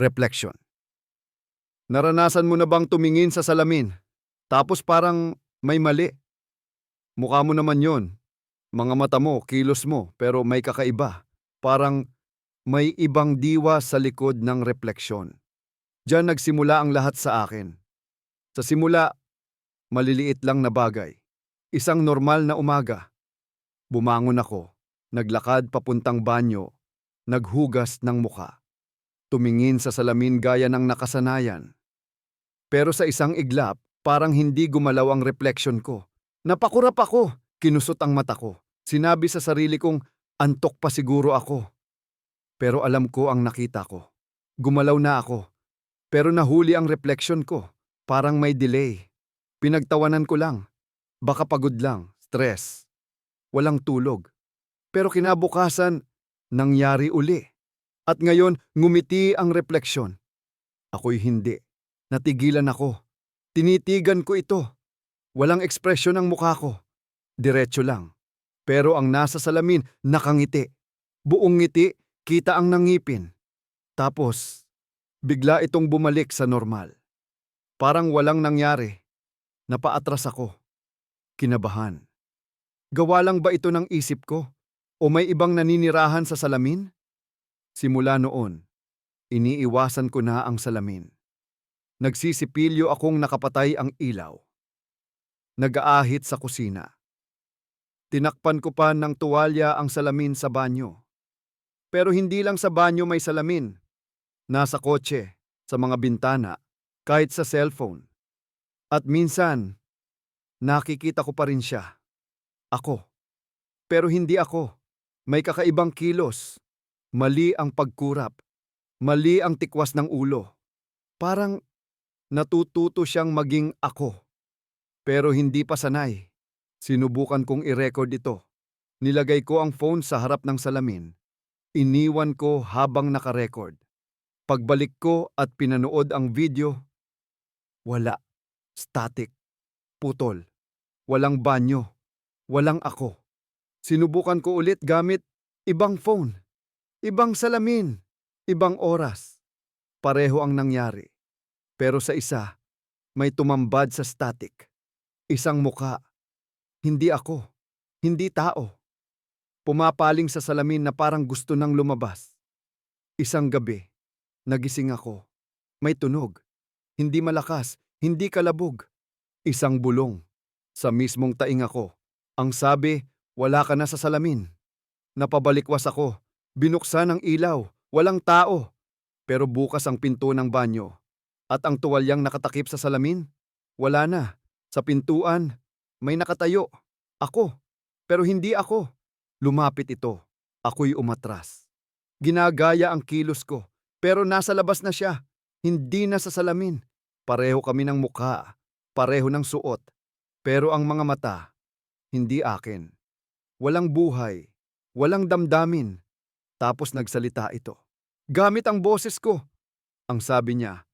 Reflection. Naranasan mo na bang tumingin sa salamin? Tapos parang may mali. Mukha mo naman yon. Mga mata mo, kilos mo, pero may kakaiba. Parang may ibang diwa sa likod ng refleksyon. Diyan nagsimula ang lahat sa akin. Sa simula, maliliit lang na bagay. Isang normal na umaga. Bumangon ako, naglakad papuntang banyo, naghugas ng muka. Tumingin sa salamin gaya ng nakasanayan. Pero sa isang iglap, parang hindi gumalaw ang refleksyon ko. Napakurap ako, kinusot ang mata ko. Sinabi sa sarili kong, antok pa siguro ako. Pero alam ko ang nakita ko. Gumalaw na ako. Pero nahuli ang refleksyon ko. Parang may delay. Pinagtawanan ko lang. Baka pagod lang, stress. Walang tulog. Pero kinabukasan, nangyari uli. At ngayon, ngumiti ang refleksyon. Ako'y hindi. Natigilan ako. Tinitigan ko ito. Walang ekspresyon ang mukha ko. Diretso lang. Pero ang nasa salamin, nakangiti. Buong ngiti, kita ang nangipin. Tapos, bigla itong bumalik sa normal. Parang walang nangyari. Napaatras ako. Kinabahan. Gawa lang ba ito ng isip ko? O may ibang naninirahan sa salamin? Simula noon, iniiwasan ko na ang salamin. Nagsisipilyo akong nakapatay ang ilaw. Nag-aahit sa kusina. Tinakpan ko pa ng tuwalya ang salamin sa banyo. Pero hindi lang sa banyo may salamin. Nasa kotse, sa mga bintana, kahit sa cellphone. At minsan, nakikita ko pa rin siya. Ako. Pero hindi ako. May kakaibang kilos. Mali ang pagkurap. Mali ang tikwas ng ulo. Parang natututo siyang maging ako. Pero hindi pa sanay. Sinubukan kong i-record ito. Nilagay ko ang phone sa harap ng salamin. Iniwan ko habang nakarecord. Pagbalik ko at pinanood ang video, wala. Static. Putol. Walang banyo. Walang ako. Sinubukan ko ulit gamit ibang phone. Ibang salamin. Ibang oras. Pareho ang nangyari. Pero sa isa, may tumambad sa static. Isang muka. Hindi ako. Hindi tao. Pumapaling sa salamin na parang gusto nang lumabas. Isang gabi, nagising ako. May tunog. Hindi malakas, hindi kalabog. Isang bulong. Sa mismong taing ako. Ang sabi, wala ka na sa salamin. Napabalikwas ako. Binuksan ang ilaw. Walang tao. Pero bukas ang pinto ng banyo. At ang tuwalyang nakatakip sa salamin, wala na. Sa pintuan, may nakatayo. Ako. Pero hindi ako. Lumapit ito. Ako'y umatras. Ginagaya ang kilos ko. Pero nasa labas na siya. Hindi na sa salamin. Pareho kami ng mukha. Pareho ng suot. Pero ang mga mata, hindi akin. Walang buhay. Walang damdamin. Tapos nagsalita ito. Gamit ang boses ko. Ang sabi niya,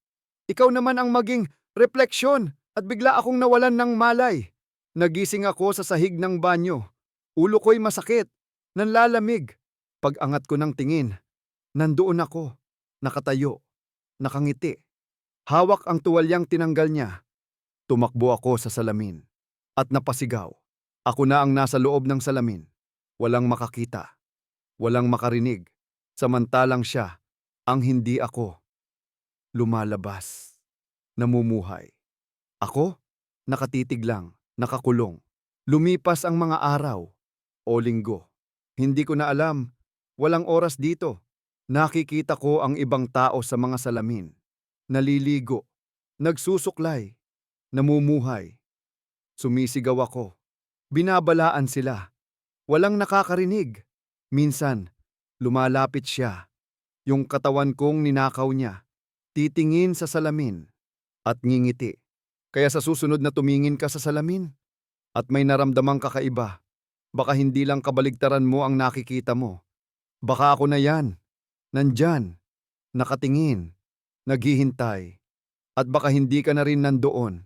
Ikaw naman ang maging refleksyon at bigla akong nawalan ng malay. Nagising ako sa sahig ng banyo. Ulo ko'y masakit. Nanlalamig. Pag-angat ko ng tingin, nandoon ako. Nakatayo. Nakangiti. Hawak ang tuwalyang tinanggal niya. Tumakbo ako sa salamin. At napasigaw. Ako na ang nasa loob ng salamin. Walang makakita. Walang makarinig. Samantalang siya, ang hindi ako. Lumalabas. Namumuhay. Ako? Nakatitig lang, nakakulong. Lumipas ang mga araw o linggo. Hindi ko na alam. Walang oras dito. Nakikita ko ang ibang tao sa mga salamin. Naliligo. Nagsusuklay. Namumuhay. Sumisigaw ako. Binabalaan sila. Walang nakakarinig. Minsan, lumalapit siya. Yung katawan kong ninakaw niya. Titingin sa salamin. At ngingiti. Kaya sa susunod na tumingin ka sa salamin. At may naramdamang kakaiba. Baka hindi lang kabaligtaran mo ang nakikita mo. Baka ako na yan. Nandyan. Nakatingin. Naghihintay. At baka hindi ka na rin nandoon.